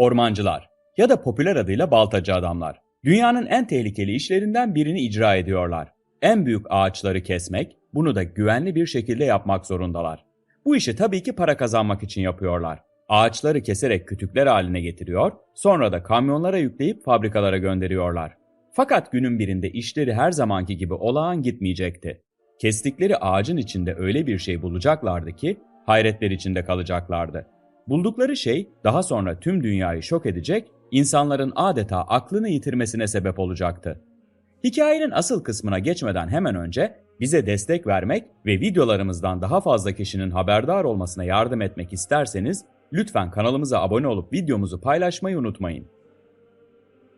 Ormancılar ya da popüler adıyla baltacı adamlar. Dünyanın en tehlikeli işlerinden birini icra ediyorlar. En büyük ağaçları kesmek, bunu da güvenli bir şekilde yapmak zorundalar. Bu işi tabii ki para kazanmak için yapıyorlar. Ağaçları keserek kütükler haline getiriyor, sonra da kamyonlara yükleyip fabrikalara gönderiyorlar. Fakat günün birinde işleri her zamanki gibi olağan gitmeyecekti. Kestikleri ağacın içinde öyle bir şey bulacaklardı ki hayretler içinde kalacaklardı. Buldukları şey daha sonra tüm dünyayı şok edecek, insanların adeta aklını yitirmesine sebep olacaktı. Hikayenin asıl kısmına geçmeden hemen önce bize destek vermek ve videolarımızdan daha fazla kişinin haberdar olmasına yardım etmek isterseniz lütfen kanalımıza abone olup videomuzu paylaşmayı unutmayın.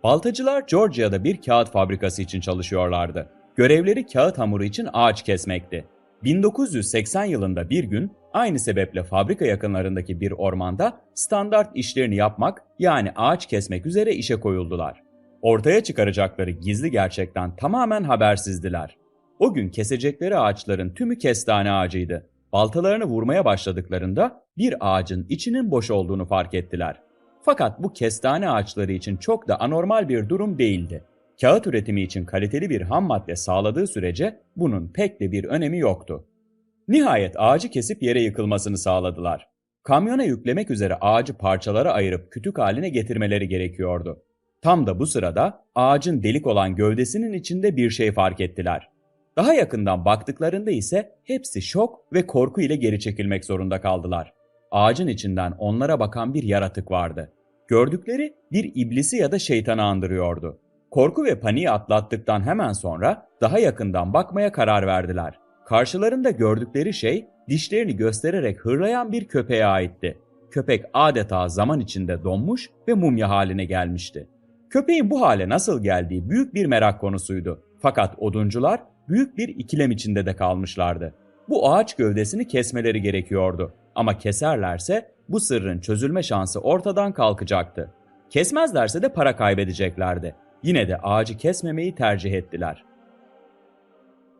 Baltacılar Georgia'da bir kağıt fabrikası için çalışıyorlardı. Görevleri kağıt hamuru için ağaç kesmekti. 1980 yılında bir gün aynı sebeple fabrika yakınlarındaki bir ormanda standart işlerini yapmak yani ağaç kesmek üzere işe koyuldular. Ortaya çıkaracakları gizli gerçekten tamamen habersizdiler. O gün kesecekleri ağaçların tümü kestane ağacıydı. Baltalarını vurmaya başladıklarında bir ağacın içinin boş olduğunu fark ettiler. Fakat bu kestane ağaçları için çok da anormal bir durum değildi. Kağıt üretimi için kaliteli bir ham madde sağladığı sürece bunun pek de bir önemi yoktu. Nihayet ağacı kesip yere yıkılmasını sağladılar. Kamyona yüklemek üzere ağacı parçalara ayırıp kütük haline getirmeleri gerekiyordu. Tam da bu sırada ağacın delik olan gövdesinin içinde bir şey fark ettiler. Daha yakından baktıklarında ise hepsi şok ve korku ile geri çekilmek zorunda kaldılar. Ağacın içinden onlara bakan bir yaratık vardı. Gördükleri bir iblisi ya da şeytanı andırıyordu. Korku ve paniği atlattıktan hemen sonra daha yakından bakmaya karar verdiler. Karşılarında gördükleri şey dişlerini göstererek hırlayan bir köpeğe aitti. Köpek adeta zaman içinde donmuş ve mumya haline gelmişti. Köpeğin bu hale nasıl geldiği büyük bir merak konusuydu. Fakat oduncular büyük bir ikilem içinde de kalmışlardı. Bu ağaç gövdesini kesmeleri gerekiyordu. Ama keserlerse bu sırrın çözülme şansı ortadan kalkacaktı. Kesmezlerse de para kaybedeceklerdi. Yine de ağacı kesmemeyi tercih ettiler.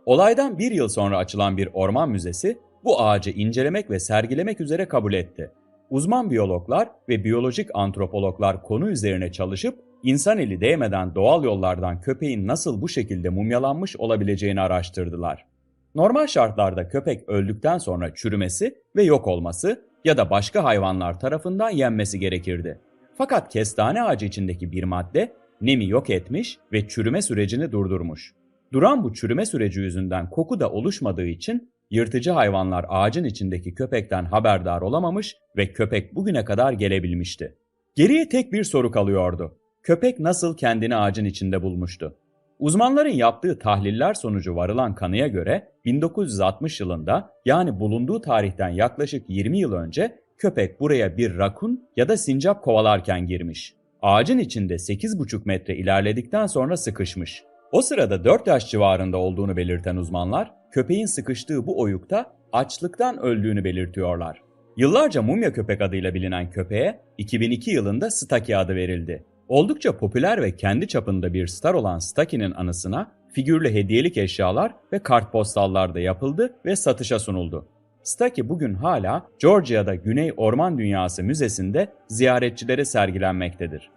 Olaydan bir yıl sonra açılan bir orman müzesi bu ağacı incelemek ve sergilemek üzere kabul etti. Uzman biyologlar ve biyolojik antropologlar konu üzerine çalışıp insan eli değmeden doğal yollardan köpeğin nasıl bu şekilde mumyalanmış olabileceğini araştırdılar. Normal şartlarda köpek öldükten sonra çürümesi ve yok olması ya da başka hayvanlar tarafından yenmesi gerekirdi. Fakat kestane ağacı içindeki bir madde nemi yok etmiş ve çürüme sürecini durdurmuş. Duran bu çürüme süreci yüzünden koku da oluşmadığı için yırtıcı hayvanlar ağacın içindeki köpekten haberdar olamamış ve köpek bugüne kadar gelebilmişti. Geriye tek bir soru kalıyordu. Köpek nasıl kendini ağacın içinde bulmuştu? Uzmanların yaptığı tahliller sonucu varılan kanıya göre 1960 yılında yani bulunduğu tarihten yaklaşık 20 yıl önce köpek buraya bir rakun ya da sincap kovalarken girmiş. Ağacın içinde 8,5 metre ilerledikten sonra sıkışmış. O sırada 4 yaş civarında olduğunu belirten uzmanlar, köpeğin sıkıştığı bu oyukta açlıktan öldüğünü belirtiyorlar. Yıllarca mumya köpek adıyla bilinen köpeğe 2002 yılında Staki adı verildi. Oldukça popüler ve kendi çapında bir star olan Staki'nin anısına figürlü hediyelik eşyalar ve kartpostallar da yapıldı ve satışa sunuldu. Staki bugün hala Georgia'da Güney Orman Dünyası Müzesi'nde ziyaretçilere sergilenmektedir.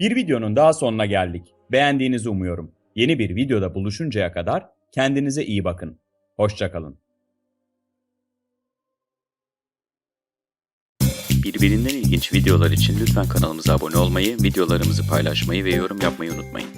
Bir videonun daha sonuna geldik. Beğendiğinizi umuyorum. Yeni bir videoda buluşuncaya kadar kendinize iyi bakın. Hoşçakalın. Birbirinden ilginç videolar için lütfen kanalımıza abone olmayı, videolarımızı paylaşmayı ve yorum yapmayı unutmayın.